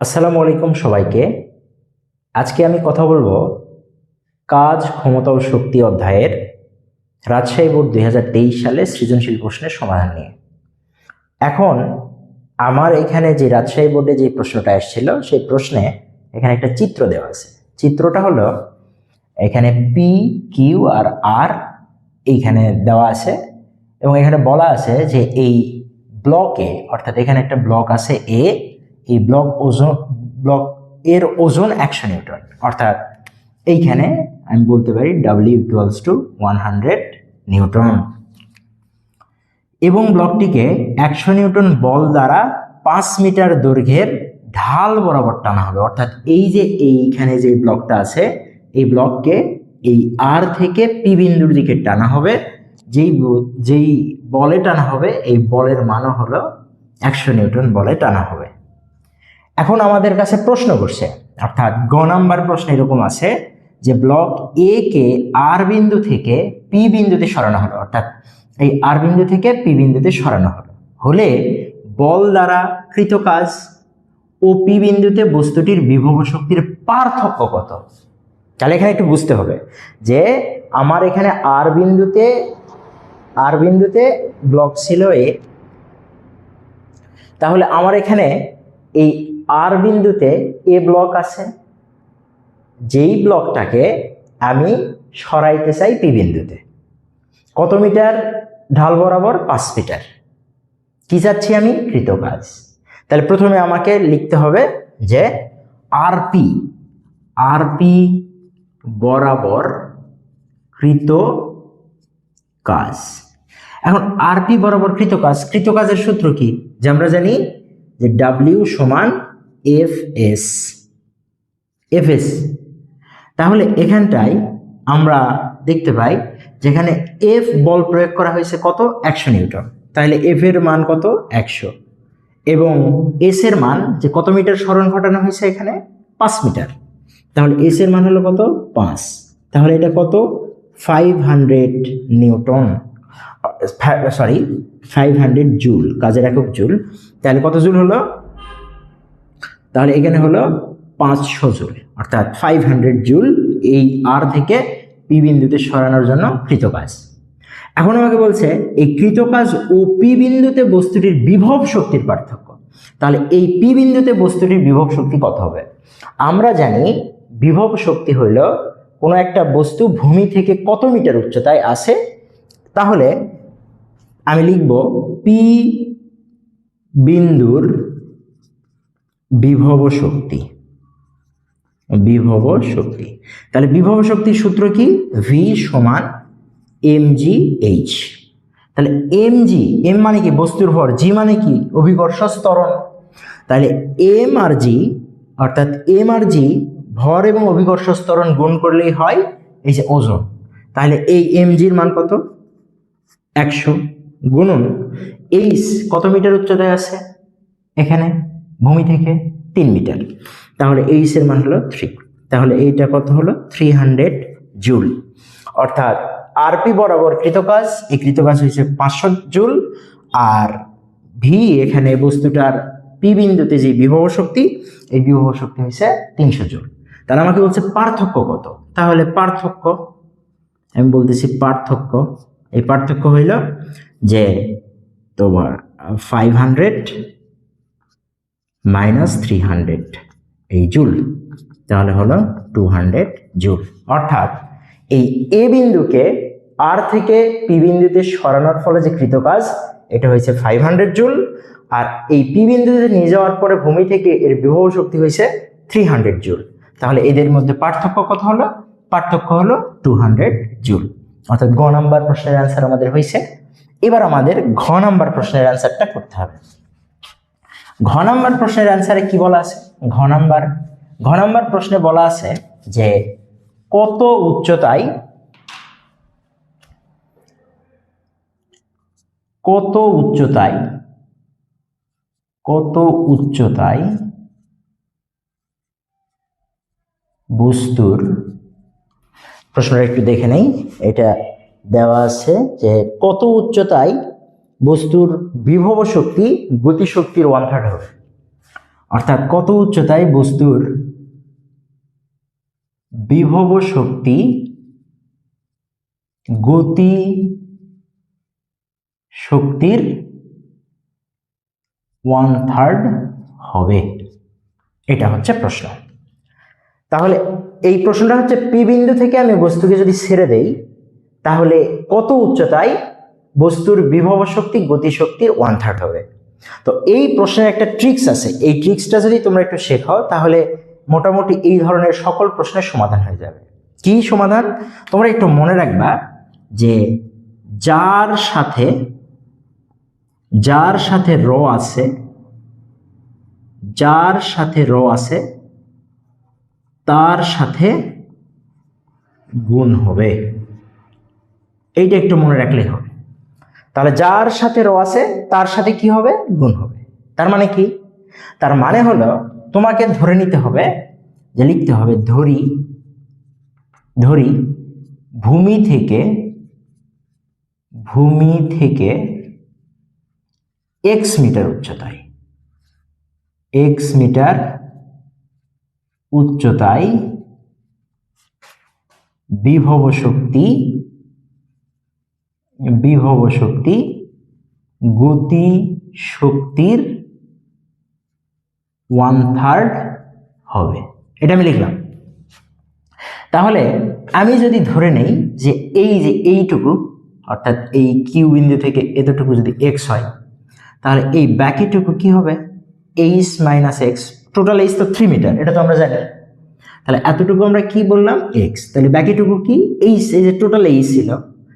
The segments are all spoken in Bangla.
আসসালামু আলাইকুম সবাইকে। আজকে আমি কথা বলব কাজ, ক্ষমতা ও শক্তি অধ্যায়ের রাজশাহী বোর্ড দুই হাজার তেইশ সালে সৃজনশীল প্রশ্নের সমাধান নিয়ে। এখন আমার এখানে যে রাজশাহী বোর্ডে যে প্রশ্নটা এসেছিল, সেই প্রশ্নে এখানে একটা চিত্র দেওয়া আছে। চিত্রটা হলো এখানে পি কিউ আর আর এইখানে দেওয়া আছে এবং এখানে বলা আছে যে এই ব্লকে অর্থাৎ এখানে একটা ব্লক আছে এ এই ব্লক ওজন ব্লক এর ওজন একশো নিউটন। অর্থাৎ এইখানে আমি বলতে পারি W equals to one hundred newton. এবং ব্লকটিকে একশো নিউটন বল দ্বারা পাঁচ মিটার দৈর্ঘ্যের ঢাল বরাবর টানা হবে। অর্থাৎ এই যে এইখানে যে ব্লকটা আছে, এই ব্লককে এই আর থেকে পি বিন্দুর দিকে টানা হবে। যেই যেই বলে টানা হবে, এই বলের মানও হলো একশো নিউটন বলে টানা হবে। এখন আমাদের কাছে প্রশ্ন করছে, অর্থাৎ গ নাম্বার প্রশ্ন এরকম আছে যে ব্লক এ কে আর বিন্দু থেকে পি বিন্দুতে সরানো হলো, অর্থাৎ এই আর বিন্দু থেকে পি বিন্দুতে সরানো হলো। হলে বল দ্বারা কৃত কাজ ও পি বিন্দুতে বস্তুটির বিভব শক্তির পার্থক্য কত? তাহলে এখানে একটু বুঝতে হবে যে আমার এখানে আর বিন্দুতে আর বিন্দুতে ব্লক ছিল এ তাহলে আমার এখানে এই আর বিন্দুতে এ ব্লক আছে। যেই ব্লকটাকে আমি সরাইতে চাই পি বিন্দুতে। কত মিটার? ঢাল বরাবর পাঁচ মিটার। কি চাচ্ছি আমি? কৃত কাজ তাহলে প্রথমে আমাকে লিখতে হবে যে আরপি আরপি বরাবর কৃত কাজ এখন আরপি বরাবর কৃত কাজ কৃত কাজের সূত্র কি? যে আমরা জানি যে ডাব্লিউ সমান এফ এস এফ এস তাহলে এখানটায় আমরা দেখতে পাই যেখানে এফ বল প্রয়োগ করা হয়েছে কত? একশো নিউটন। তাহলে এফ এর মান কত? একশো। এবং এস এর মান যে কত মিটার স্মরণ ঘটানো হয়েছে এখানে? পাঁচ মিটার। তাহলে এস এর মান হলো কত? পাঁচ। তাহলে এটা কত? Five hundred newton. Sorry five hundred joule কাজের একক জুল তাহলে কত জুল হলো? তাহলে এখানে হলো পাঁচশো জুল, অর্থাৎ ফাইভ হান্ড্রেড জুল এই আর থেকে পি বিন্দুতে সরানোর জন্য কৃতকাজ। এখন আমাকে বলছে, এই কৃতকাজ ও পি বিন্দুতে বস্তুটির বিভব শক্তির পার্থক্য। তাহলে এই পি বিন্দুতে বস্তুটির বিভব শক্তি কত হবে? আমরা জানি বিভব শক্তি হইল কোনো একটা বস্তু ভূমি থেকে কত মিটার উচ্চতায় আছে। তাহলে আমি লিখব পি বিন্দুর বিভব শক্তি। বিভব শক্তি। তাহলে বিভব শক্তির সূত্র কি? ভি সমান এম জি এইচ তাহলে এম জি এম মানে কি? বস্তুর ভর। জি মানে কি? অভিকর্ষ স্তরণ তাহলে এম আর জি অর্থাৎ এম আর জি ভর এবং অভিকর্ষ স্তরণ গুণ করলেই হয় এই যে ওজন। তাহলে এই এম জির মান কত? একশো। গুণন এইচ কত মিটার উচ্চতায় আছে? এখানে ভূমি থেকে তিন মিটার। তাহলে এইচ এর মান হলো থ্রি তাহলে এইটা কত হলো? থ্রি হান্ড্রেড জুল অর্থাৎ আরপি বরাবর কৃতকাজ, এই কৃতকাজ হয়েছে পাঁচশো জুল আর ভি এখানে বস্তুটার পি বিন্দুতে যে বিভব শক্তি, এই বিভব শক্তি হয়েছে তিনশো জুল তাহলে আমাকে বলছে পার্থক্য কত? তাহলে পার্থক্য, আমি বলতেছি পার্থক্য। এই পার্থক্য হইল যে তোমার five hundred minus three hundred এই জুল তাহলে হলো টু হান্ড্রেড জুল অর্থাৎ এই এ বিন্দুকে আর থেকে পি বিন্দুতে সরানোর ফলে যে কৃতকাজ, এটা হয়েছে ফাইভ হান্ড্রেড জুল আর এই পি বিন্দুতে নিয়ে যাওয়ার পরে ভূমি থেকে এর বিভব শক্তি হয়েছে থ্রি হান্ড্রেড জুল তাহলে এদের মধ্যে পার্থক্য কত হলো? পার্থক্য হলো টু হান্ড্রেড জুল অর্থাৎ গ নাম্বার প্রশ্নের অ্যান্সার আমাদের হয়েছে। এবার আমাদের ঘ নাম্বার প্রশ্নের অ্যান্সারটা করতে হবে। ঘ নাম্বার প্রশ্নের অ্যান্সারে কি বলা আছে? ঘ নাম্বার ঘ নাম্বার প্রশ্নে বলা আছে যে কত উচ্চতায় কত উচ্চতায় কত উচ্চতায় বস্তুর, প্রশ্নটা একটু দেখে নেই, এটা দেওয়া আছে যে কত উচ্চতায় বস্তুর বিভব শক্তি, গতিশক্তির ওয়ান থার্ড হবে। অর্থাৎ কত উচ্চতায় বস্তুর বিভব শক্তি, গতি শক্তির ওয়ান থার্ড হবে? এটা হচ্ছে প্রশ্ন। তাহলে এই প্রশ্নটা হচ্ছে পি বিন্দু থেকে আমি বস্তুকে যদি ছেড়ে দেই, তাহলে কত উচ্চতায় বস্তুর বিভব শক্তি, গতি শক্তির ওয়ান থার্ড হবে। তো এই প্রশ্নের একটা ট্রিক্স আছে। এই ট্রিক্সটা যদি তোমরা একটু শেখাও, তাহলে মোটামুটি এই ধরনের সকল প্রশ্নের সমাধান হয়ে যাবে। কি সমাধান? তোমরা একটু মনে রাখবা যে যার সাথে যার সাথে র আছে, যার সাথে র আছে, তার সাথে গুণ হবে। এইটা একটু মনে রাখলেই হবে। তাহলে যার সাথে র আছে, তার সাথে কি হবে? গুণ হবে। তার মানে কি? তার মানে হলো, তোমাকে ধরে নিতে হবে যে লিখতে হবে ধরি ধরি ভূমি থেকে ভূমি থেকে এক্স মিটার উচ্চতায় এক্স মিটার উচ্চতায় বিভব শক্তি বিভব শক্তি গতি শক্তির ওয়ান থার্ড হবে। এটা আমি লিখলাম। তাহলে আমি যদি ধরে নেই যে এই যে এইটুকু, অর্থাৎ এই কিউ বিন্দু থেকে এতটুকু যদি এক্স হয়, তাহলে এই বাকিটুকু কি হবে? H minus X total H তো থ্রি মিটার এটা তো আমরা জানি। তাহলে এতটুকু আমরা কি বললাম? এক্স তাহলে বাকিটুকু কি? এইচ এই যে টোটাল এইচ ছিল।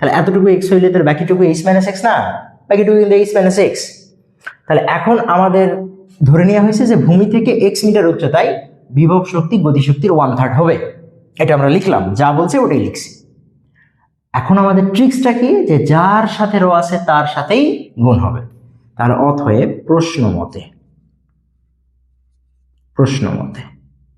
তাহলে এতটুকু এক্স হইলে তাহলে বাকিটুকু এইচ মাইনাস এক্স না? বাকিটুকু কিন্তু এইচ মাইনাস এক্স তাহলে এখন আমাদের ধরে নেওয়া হয়েছে যে ভূমি থেকে এক্স মিটার উচ্চতায় বিভব শক্তি গতিশক্তির ওয়ান থার্ড হবে। এটা আমরা লিখলাম, যা বলছে ওটাই লিখছি। এখন আমাদের ট্রিক্সটা কি? যে যার সাথে রো আছে তার সাথেই গুণ হবে। তার অথয়ে প্রশ্ন মতে। প্রশ্ন মতে।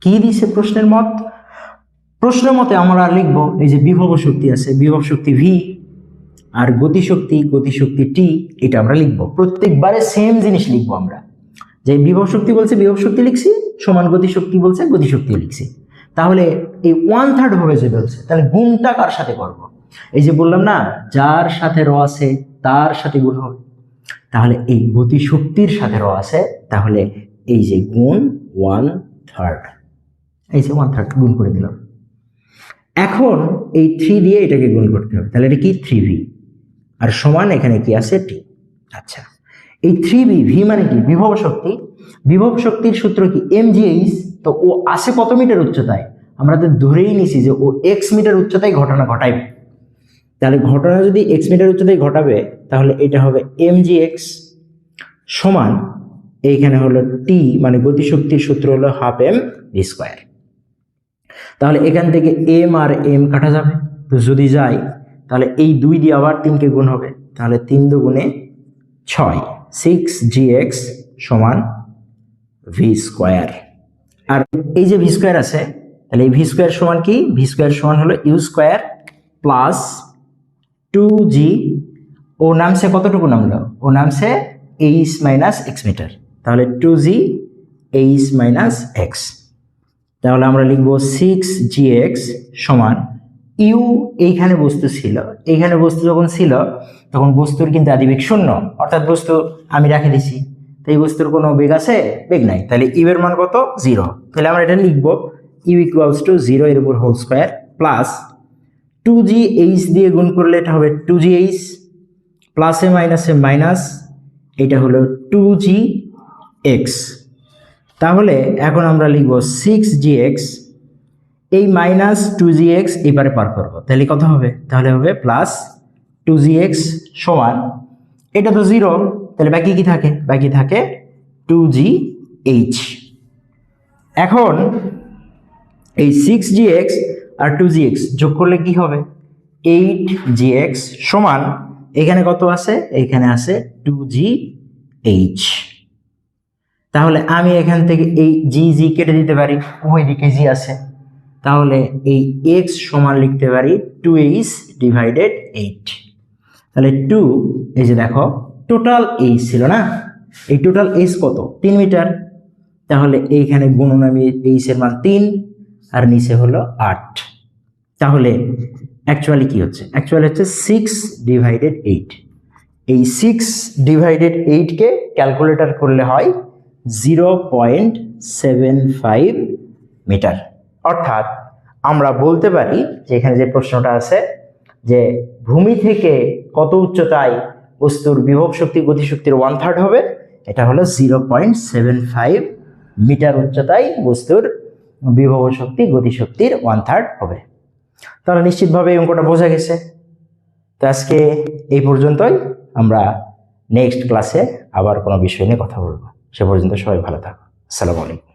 কি দিছে প্রশ্নের মত? প্রশ্ন মতে আমরা লিখব এই যে বিভব শক্তি আছে, বিভব শক্তি ভি আর গতিশক্তি গতিশক্তি টি এটা আমরা লিখব। প্রত্যেকবারে সেম জিনিস লিখব আমরা। যে বিভব শক্তি বলছে, বিভব শক্তি লিখছি, সমান গতিশক্তি বলছে গতিশক্তি লিখছি। তাহলে এই ওয়ান থার্ড হবে যে বলছে, তাহলে গুণটা কার সাথে করব? এই যে বললাম না, যার সাথে র আছে, তার সাথে গুণ হবে। তাহলে এই গতিশক্তির সাথে র আছে, তাহলে এই যে গুণ ওয়ান থার্ড এই যে ওয়ান থার্ড গুণ করে দিলাম। এখন এই থ্রি দিয়ে এটাকে গুণ করতে হবে। তাহলে এটা কি? থ্রি ভি আর সমান এখানে কি আছে? টি আচ্ছা। এই থ্রি ভি ভি মানে কি? বিভব শক্তি। বিভব শক্তির সূত্র কি? এম এইচ তো ও আসে কত মিটার উচ্চতায়? আমরা তো ধরেই নিছি যে ও এক্স মিটার উচ্চতায় ঘটনা ঘটাইবে তাহলে ঘটনা যদি এক্স মিটার উচ্চতায় ঘটাবে, তাহলে এটা হবে এম জি এক্স সমান এইখানে হলো টি মানে গতিশক্তির সূত্র হলো হাফ এম স্কোয়ার তাহলে এখান থেকে এম আর এম কাটা যাবে। তো যদি যাই তাহলে এই দুই দিয়ে আবার তিনকে গুণ হবে। তাহলে তিন দুগুণে ছয় সিক্স জি এক্স সমান ভি স্কোয়ার আর এই যে ভি স্কোয়ার আছে, তাহলে এই ভি স্কোয়ার সমান কি? ভি স্কোয়ার সমান হলো U square plus two G ও নামছে কতটুকু নামলো? ও নামছে এইচ মাইনাস এক্স মিটার তাহলে two G H minus X তাহলে আমরা লিখব সিক্স জি এক্স সমান ইউ এইখানে বস্তু ছিল। এইখানে বস্তু যখন ছিল, তখন বস্তুর কিন্তু আদিবেগ শূন্য। অর্থাৎ বস্তু আমি রাখে দিছি। তো এই বস্তুর কোনো বেগ আছে? বেগ নাই। তাহলে ইউ এর মান কত? জিরো তাহলে আমরা এটা লিখব ইউ ইকুয়ালস টু জিরো এর উপর whole square plus two G H দিয়ে গুণ করলে এটা হবে টু জি এইচ প্লাসে মাইনাসে মাইনাস এটা হলো টু জি এক্স তাহলে এখন আমরা লিখব সিক্স জি এক্স এই মাইনাস টু জি এক্স এবারে পার করব। তাহলে কত হবে? তাহলে হবে প্লাস টু জি এক্স সমান, এটা তো জিরো তাহলে বাকি কি থাকে? বাকি থাকে টু জি এইচ এখন এই সিক্স জি এক্স আর টু জি এক্স যোগ করলে কি হবে? এইট জি এক্স সমান, এখানে কত আছে? এখানে আছে টু জি এইচ তাহলে আমি এখান থেকে এই জি জি কেটে দিতে পারি ওই দিকে জি আছে। তাহলে এই এক্স সমান লিখতে পারি টু এইচ ডিভাইডেড এইট তাহলে টু এই যে দেখো টোটাল এইচ ছিল না? এই টোটাল এইচ কত? তিন মিটার। তাহলে এইখানে গুণন আমি এইচের মান তিন, আর নিচে হলো আট। তাহলে অ্যাকচুয়ালি কি হচ্ছে? অ্যাকচুয়ালি হচ্ছে সিক্স ডিভাইডেড এইট এই সিক্স ডিভাইডেড এইটকে ক্যালকুলেটর করলে হয় zero point seven five metre. অর্থাৎ আমরা বলতে পারি যে এখানে যে প্রশ্নটা আছে যে ভূমি থেকে কত উচ্চতায় বস্তুর বিভব শক্তি গতিশক্তির ওয়ান থার্ড হবে, এটা হলো zero point seven five metre উচ্চতায় বস্তুর বিভব শক্তি গতিশক্তির ওয়ান থার্ড হবে। তাহলে নিশ্চিতভাবে এই অঙ্কটা বোঝা গেছে। তো আজকে এই পর্যন্তই, আমরা নেক্সট ক্লাসে আবার কোনো বিষয় নিয়ে কথা বলব। সে পর্যন্ত সবাই ভালো থাকুন আসসালামু আলাইকুম।